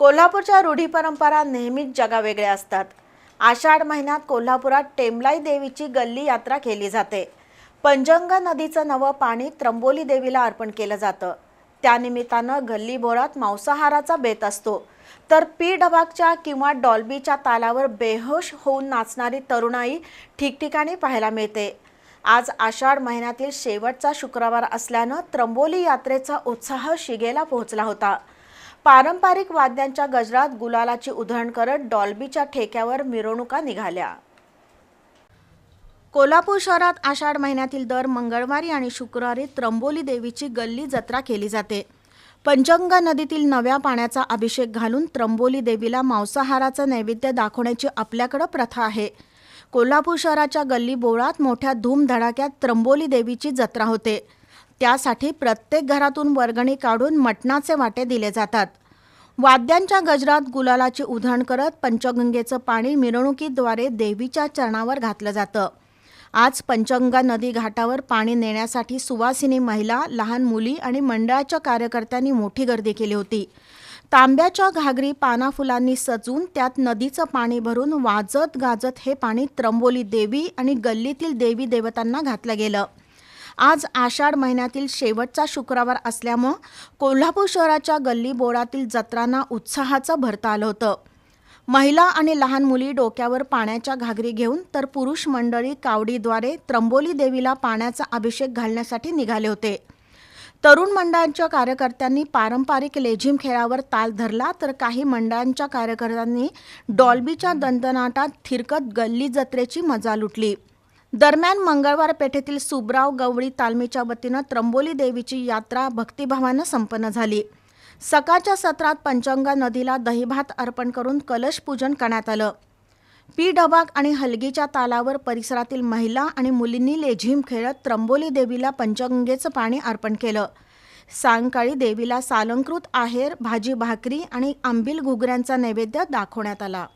कोल्हापूरच्या रूढी परंपरा नेहमीच जगावेगळ्या असतात. आषाढ महिन्यात कोल्हापुरात टेमलाई देवीची गल्ली यात्रा केली जाते. पंजंग नदीचं नवं पाणी त्र्यंबोली देवीला अर्पण केलं जातं. त्यानिमित्तानं गल्लीबोरात मांसाहाराचा बेत असतो. तर पी डबाकच्या किंवा डॉल्बीच्या तालावर बेहोश होऊन नाचणारी तरुणाई ठिकठिकाणी पाहायला मिळते. आज आषाढ महिन्यातील शेवटचा शुक्रवार असल्यानं त्र्यंबोली यात्रेचा उत्साह शिगेला पोहोचला होता. पारंपरिक वाद्यांच्या गजरात गुलालाची उधळण करत डॉल्बीच्या ठेक्यावर मिरवणुका निघाल्या. कोल्हापूर शहरात आषाढ महिन्यातील दर मंगळवारी आणि शुक्रवारी त्र्यंबोली देवीची गल्ली जत्रा केली जाते. पंचंग नदीतील नव्या पाण्याचा अभिषेक घालून त्र्यंबोली देवीला मांसाहाराचं नैवेद्य दाखवण्याची आपल्याकडं प्रथा आहे. कोल्हापूर शहराच्या गल्ली बोळात मोठ्या धूमधडाक्यात त्र्यंबोली देवीची जत्रा होते. त्यासाठी प्रत्येक घरातून वर्गणी काढून मटणाचे वाटे दिले जातात. वाद्यांच्या गजरात गुलालाची उधळण करत पंचगंगेचं पाणी मिरवणुकीद्वारे देवीच्या चरणावर घातलं जातं. आज पंचगंगा नदी घाटावर पाणी नेण्यासाठी सुवासिनी महिला लहान मुली आणि मंडळाच्या कार्यकर्त्यांनी मोठी गर्दी केली होती. तांब्याच्या घागरी पाना फुलांनी त्यात नदीचं पाणी भरून वाजत गाजत हे पाणी त्रंबोली देवी आणि गल्लीतील देवी देवतांना घातलं गेलं. आज आषाढ महिन्यातील शेवटचा शुक्रवार असल्यामुळं कोल्हापूर शहराच्या गल्ली बोळातील जत्रांना उत्साहाचं भरता आलं होतं. महिला आणि लहान मुली डोक्यावर पाण्याच्या घागरी घेऊन तर पुरुष मंडळी कावडीद्वारे त्र्यंबोली देवीला पाण्याचा अभिषेक घालण्यासाठी निघाले होते. तरुण मंडळांच्या कार्यकर्त्यांनी पारंपरिक लेझिम खेळावर ताल धरला तर काही मंडळांच्या कार्यकर्त्यांनी डॉल्बीच्या दंदनाटात थिरकत गल्ली जत्रेची मजा लुटली. दरम्यान मंगळवार पेठेतील सुबराव गवळी तालमीच्या वतीनं त्र्यंबोली देवीची यात्रा भक्तिभावानं संपन्न झाली. सकाळच्या सत्रात पंचंगा नदीला दहीभात अर्पण करून कलश पूजन करण्यात आलं. पी डबाक आणि हलगीच्या तालावर परिसरातील महिला आणि मुलींनी लेझिम खेळत त्र्यंबोली देवीला पंचगंगेचं पाणी अर्पण केलं. सायंकाळी देवीला सालंकृत आहेर भाजी भाकरी आणि आंबील घुगऱ्यांचा नैवेद्य दाखवण्यात आला.